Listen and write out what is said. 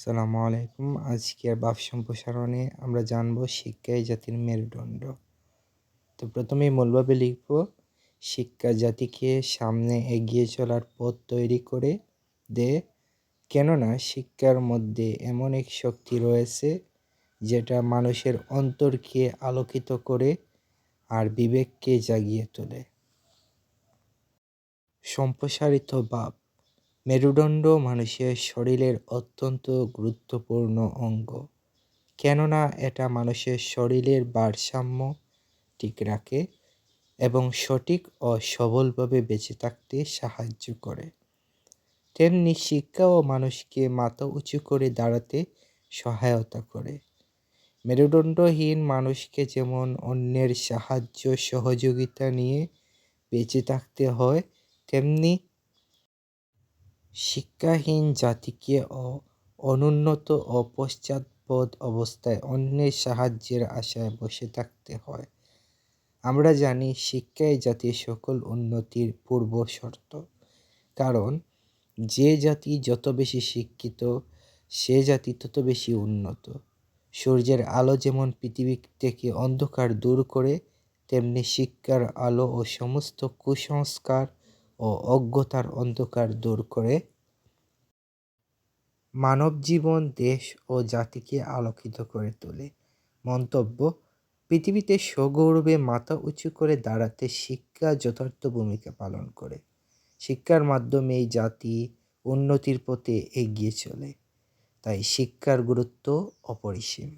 সালামু আলাইকুম। আজকের বাপ সম্প্রসারণে আমরা জানব শিক্ষাই জাতির মেরুদণ্ড। তো প্রথমেই মূলভাবে লিখব, শিক্ষা জাতিকে সামনে এগিয়ে চলার পথ তৈরি করে দে, কেননা শিক্ষার মধ্যে এমন এক শক্তি রয়েছে যেটা মানুষের অন্তরকে আলোকিত করে আর বিবেককে জাগিয়ে তোলে। সম্প্রসারিত ভাব মেরুদণ্ড মানুষের শরীরের অত্যন্ত গুরুত্বপূর্ণ অঙ্গ। কেননা এটা মানুষের শরীরের ভারসাম্য ঠিক রাখে এবং সঠিক ও সবলভাবে বেঁচে থাকতে সাহায্য করে। তেমনি শিক্ষাও মানুষকে মাথা উঁচু করে দাঁড়াতে সহায়তা করে। মেরুদণ্ডহীন মানুষকে যেমন অন্যের সাহায্য সহযোগিতা নিয়ে বেঁচে থাকতে হয়, তেমনি শিক্ষাহীন জাতিকে অনুন্নত ও পশ্চাৎপদ অবস্থায় অন্যের সাহায্যের আশায় বসে থাকতে হয়। আমরা জানি শিক্ষাই জাতির সকল উন্নতির পূর্ব শর্ত। কারণ, যে জাতি যত বেশি শিক্ষিত, সে জাতি তত বেশি উন্নত। সূর্যের আলো যেমন পৃথিবী থেকে অন্ধকার দূর করে, তেমনি শিক্ষার আলো ও সমস্ত কুসংস্কার ও অজ্ঞতার অন্ধকার দূর করে মানব জীবন দেশ ও জাতিকে আলোকিত করে তোলে। মন্তব্য, পৃথিবীতে সগৌরবে মাথা উঁচু করে দাঁড়াতে শিক্ষা যথার্থ ভূমিকা পালন করে। শিক্ষার মাধ্যমে এই জাতি উন্নতির পথে এগিয়ে চলে। তাই শিক্ষার গুরুত্ব অপরিসীম।